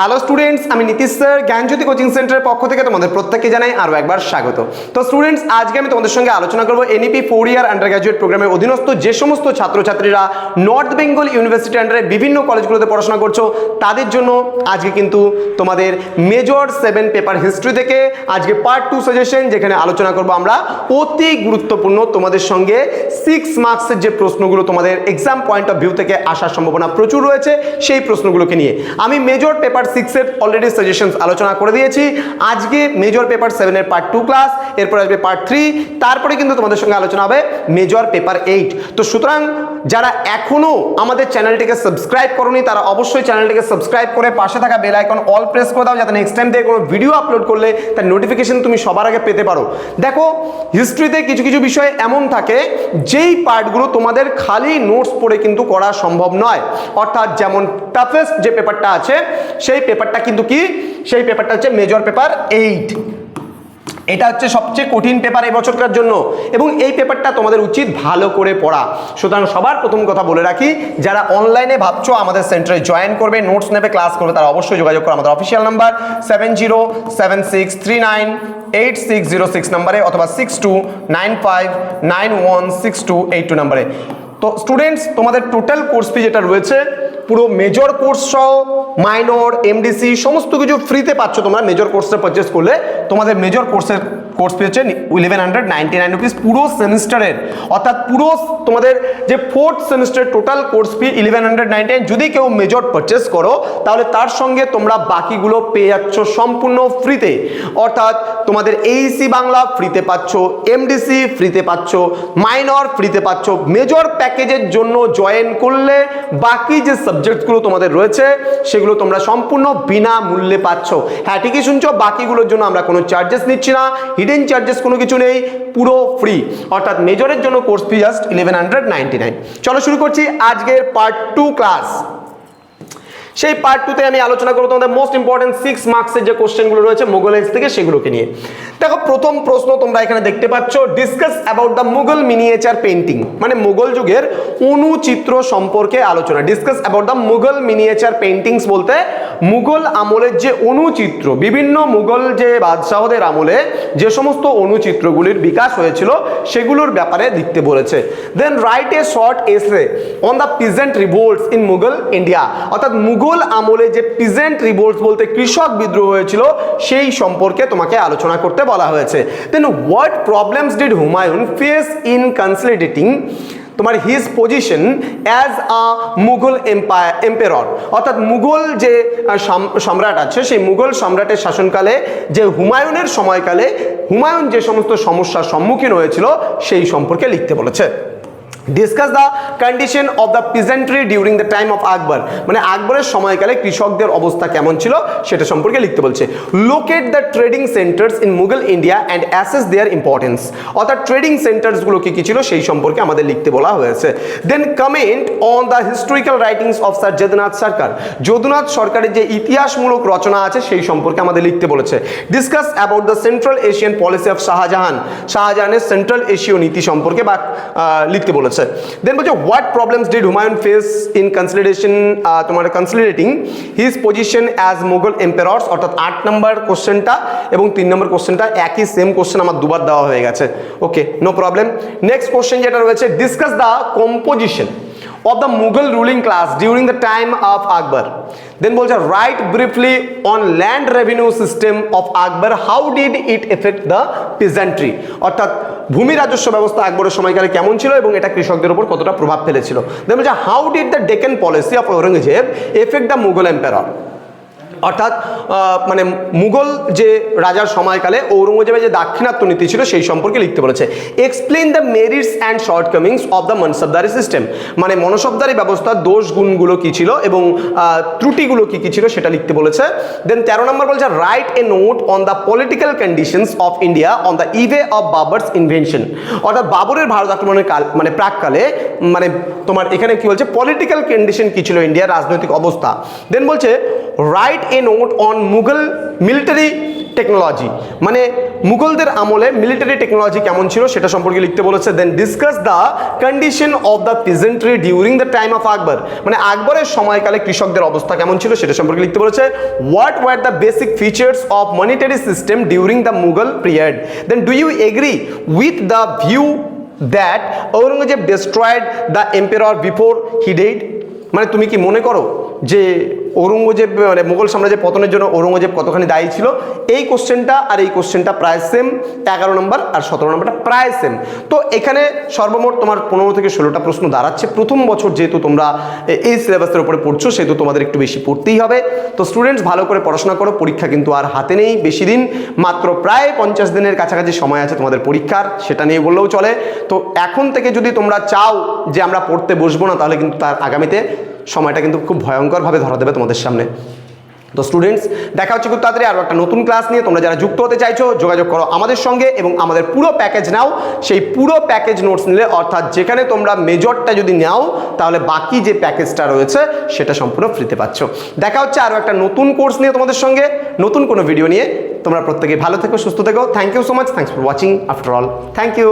Hello students আমি Nitish sir জ্ঞানজ্যোতি coaching সেন্টারের পক্ষ থেকে তোমাদের প্রত্যেককে জানাই আরও একবার স্বাগত। তো স্টুডেন্টস আজকে আমি তোমাদের সঙ্গে আলোচনা করব NEP four year under graduate প্রোগ্রামের অধীনস্থ যে সমস্ত ছাত্রছাত্রীরা নর্থ বেঙ্গল ইউনিভার্সিটি আন্ডারে বিভিন্ন কলেজগুলোতে পড়াশোনা করছ, তাদের জন্য আজকে কিন্তু তোমাদের মেজর সেভেন পেপার হিস্ট্রি থেকে আজকে পার্ট টু সাজেশন যেখানে আলোচনা করব আমরা অতি গুরুত্বপূর্ণ তোমাদের সঙ্গে সিক্স মার্কসের যে প্রশ্নগুলো তোমাদের এক্সাম পয়েন্ট অফ ভিউ থেকে আসার সম্ভাবনা প্রচুর রয়েছে, সেই প্রশ্নগুলোকে নিয়ে। আমি মেজর পেপার সিক্সের অলরেডি সাজেশনস আলোচনা করে দিয়েছি। আজকে মেজর পেপার সেভেনের পার্ট টু ক্লাস এরপরে আসবে পার্ট থ্রি তারপরে কিন্তু তোমাদের সঙ্গে আলোচনা হবে মেজর পেপার এইট তো সুতরাং যারা এখনও আমাদের চ্যানেলটিকে সাবস্ক্রাইব করনি, তারা অবশ্যই চ্যানেলটিকে সাবস্ক্রাইব করে পাশে থাকা বেল আইকন অল প্রেস করে দাও, যাতে নেক্সট টাইম থেকে কোনো ভিডিও আপলোড করলে তার নোটিফিকেশন তুমি সবার আগে পেতে পারো। দেখো হিস্ট্রিতে কিছু কিছু বিষয় এমন থাকে, যেই পার্টগুলো তোমাদের খালি নোটস পড়ে কিন্তু করা সম্ভব নয়। অর্থাৎ যেমন টাফেস্ট যে পেপারটা আছে, সেই পেপারটা কিন্তু কি? সেই পেপারটা হচ্ছে মেজর পেপার এইট এটা হচ্ছে সবচেয়ে কঠিন পেপার এই বছরকার জন্য। এবং এই পেপারটা তোমাদের উচিত ভালো করে পড়া। সুতরাং সবার প্রথম কথা বলে রাখি, যারা অনলাইনে ভাবছ আমাদের সেন্টারে জয়েন করবে নোটস নেবে ক্লাস করবে, তারা অবশ্যই যোগাযোগ করো আমাদের official number seven zero seven six three nine eight six zero six নাম্বারে অথবা six two nine five nine one six two eight two নাম্বারে তো স্টুডেন্টস তোমাদের টোটাল কোর্স ফি যেটা রয়েছে পুরো মেজর কোর্স সহ মাইনর এমডিসি সমস্ত কিছু ফ্রিতে পাচ্ছ তোমরা। মেজর কোর্সটা পারচেস করলে তোমাদের মেজর কোর্সের কোর্স ফি হচ্ছে eleven hundred ninety nine rupees পুরো সেমিস্টারের অর্থাৎ পুরো তোমাদের যে ফোর্থ সেমিস্টারের total course fee eleven hundred ninety nine যদি কেউ মেজর পারচেস করো, তাহলে তার সঙ্গে তোমরা বাকিগুলো পেয়ে যাচ্ছ সম্পূর্ণ ফ্রিতে অর্থাৎ তোমাদের এইসি বাংলা ফ্রিতে পাচ্ছ এমডিসি ফ্রিতে পাচ্ছ মাইনর ফ্রিতে পাচ্ছ মেজর প্যাকেজের জন্য জয়েন করলে বাকি যে সাবজেক্টগুলো তোমাদের রয়েছে, সেগুলো তোমরা সম্পূর্ণ বিনামূল্যে পাচ্ছ। হ্যাঁ ঠিকই শুনছো, বাকিগুলোর জন্য আমরা কোনো চার্জেস নিচ্ছি না হিডেন চার্জেস কোনো কিছু নেই, পুরো ফ্রি অর্থাৎ মেজরের জন্য course fee just eleven hundred ninety nine চলো শুরু করছি আজকের পার্ট টু ক্লাস সেই পার্ট টুতে আমি আলোচনা করব তোমাদের মোস্ট ইম্পর্টেন্ট সিক্স মার্কসের যে কোশ্চেনগুলো রয়েছে মুঘল এজ থেকে সেগুলোকে নিয়ে। দেখো, প্রথম প্রশ্ন তোমরা এখানে দেখতে পাচ্ছ discuss about the Mughal miniature painting মানে মুঘল যুগের অনুচিত্র সম্পর্কে আলোচনা। Discuss about the Mughal miniature paintings বলতে মুঘল আমলের যে অনুচিত্র, বিভিন্ন মুঘল যে বাদশাহদের আমলে যে সমস্ত অনুচিত্রগুলির বিকাশ হয়েছিল, সেগুলোর ব্যাপারে লিখতে বলেছে। দেন write a short essay on the peasant রিভোল্টস in Mughal India অর্থাৎ মুঘল আমলে যে পিজেন্ট রিভোল্টস বলতে কৃষক বিদ্রোহ হয়েছিল, সেই সম্পর্কে তোমাকে আলোচনা করতে বলা হয়েছে। Then what problems did Humayun face in consolidating তোমার his position as a Mughal empire emperor অর্থাৎ মুঘল যে সম্রাট আছে, সেই মুঘল সম্রাটের শাসনকালে যে হুমায়ুনের সময়কালে হুমায়ুন যে সমস্ত সমস্যার সম্মুখীন হয়েছিল, সেই সম্পর্কে লিখতে বলেছে। Discuss the condition of the peasantry during the time of Akbar মানে আকবরের সময়কালে কৃষকদের অবস্থা কেমন ছিল সেটা সম্পর্কে লিখতে বলছে। Locate the trading centres in Mughal India and assess their importance অর্থাৎ ট্রেডিং সেন্টার্সগুলো কী কী ছিল সেই সম্পর্কে আমাদের লিখতে বলা হয়েছে। Then comment on the historical writings of sir Jadunath Sarkar. Jadunath সরকারের যে ইতিহাসমূলক রচনা আছে সেই সম্পর্কে আমাদের লিখতে বলেছে। Discuss about the central Asian policy of Shahjahan শাহজাহানের সেন্ট্রাল এশীয় নীতি সম্পর্কে বা লিখতে বলেছে। দেন বলছে what problems did Humayun face in consideration তোমার considerating his position as Mughal emperors অর্থাৎ আট নম্বর কোশ্চেনটা এবং তিন নম্বর কোশ্চেনটা একই সেম কোশ্চেন আমার দুবার দেওয়া হয়ে গেছে। Okay no problem next question যেটা রয়েছে discuss the composition of the Mughal ruling class during the time of Akbar. Then বলছে write briefly on land revenue system of Akbar. How did it affect the peasantry? অর্থাৎ ভূমি রাজস্ব ব্যবস্থা আকবরের সময়কালে কেমন ছিল এবং এটা কৃষকদের উপর কতটা প্রভাব ফেলেছিল দেন বলছে how did the Deccan policy of Aurangzeb effect the Mughal empire অর্থাৎ মানে মুঘল যে রাজার সময়কালে ঔরঙ্গজেবের যে দাক্ষিণাত্য নীতি ছিল সেই সম্পর্কে লিখতে বলেছে। Explain the merits and shortcomings of the mansabdari system মানে মনসবদারি ব্যবস্থার দোষ গুণগুলো কী ছিল এবং ত্রুটিগুলো কী কী ছিল সেটা লিখতে বলেছে। দেন তেরো নম্বর বলছে write a note on the political conditions of India on the eve of Babur's invention অর্থাৎ বাবরের ভারত আক্রমণের কাল মানে প্রাককালে মানে তোমার এখানে কি বলছে পলিটিক্যাল কন্ডিশন কী ছিল ইন্ডিয়ার রাজনৈতিক অবস্থা। দেন বলছে write a note on Mughal military technology. মানে মুঘলদের আমলে মিলিটারি টেকনোলজি কেমন ছিল সেটা সম্পর্কে লিখতে বলেছে then discuss the condition of the peasantry during the time of Akbar. মানে আকবরের সময়কালে কৃষকদের অবস্থা কেমন ছিল সেটা সম্পর্কে লিখতে বলেছে what were the basic features of monetary system during the Mughal period then do you agree with the view that Aurangzeb destroyed the emperor before he dead মানে তুমি কি মনে করো যে ঔরঙ্গজেব মানে মুঘল সাম্রাজ্যের পতনের জন্য ঔরঙ্গজেব কতখানি দায়ী ছিল? এই কোশ্চেনটা আর এই কোশ্চেনটা প্রায় সেম এগারো নম্বর আর সতেরো নম্বরটা প্রায় সেম তো এখানে সর্বমোট তোমার পনেরো থেকে ষোলোটা প্রশ্ন দাঁড়াচ্ছে। প্রথম বছর যেহেতু তোমরা এই সিলেবাসের উপরে পড়ছো, সেহেতু তোমাদের একটু বেশি পড়তেই হবে। তো স্টুডেন্টস ভালো করে পড়াশোনা করো, পরীক্ষা কিন্তু আর হাতে নেই বেশি দিন। মাত্র প্রায় পঞ্চাশ দিনের কাছাকাছি সময় আছে তোমাদের পরীক্ষার, সেটা নিয়ে বললেও চলে। তো এখন থেকে যদি তোমরা চাও যে আমরা পড়তে বসবো না, তাহলে কিন্তু তার আগামীতে সময়টা কিন্তু খুব ভয়ঙ্করভাবে ধরা দেবে তোমাদের সামনে। তো স্টুডেন্টস দেখা হচ্ছে খুব তাড়াতাড়ি আরও একটা নতুন ক্লাস নিয়ে। তোমরা যারা যুক্ত হতে চাইছো, যোগাযোগ করো আমাদের সঙ্গে এবং আমাদের পুরো প্যাকেজ নাও। সেই পুরো প্যাকেজ নোটস নিলে, অর্থাৎ যেখানে তোমরা মেজরটা যদি নাও, তাহলে বাকি যে প্যাকেজটা রয়েছে, সেটা সম্পূর্ণ ফ্রিতে পাচ্ছ। দেখা হচ্ছে আরও একটা নতুন কোর্স নিয়ে তোমাদের সঙ্গে। নতুন কোনো ভিডিও নিয়ে। তোমরা প্রত্যেকে ভালো থেকো, সুস্থ থেকো। Thank you so much thanks for watching after all thank you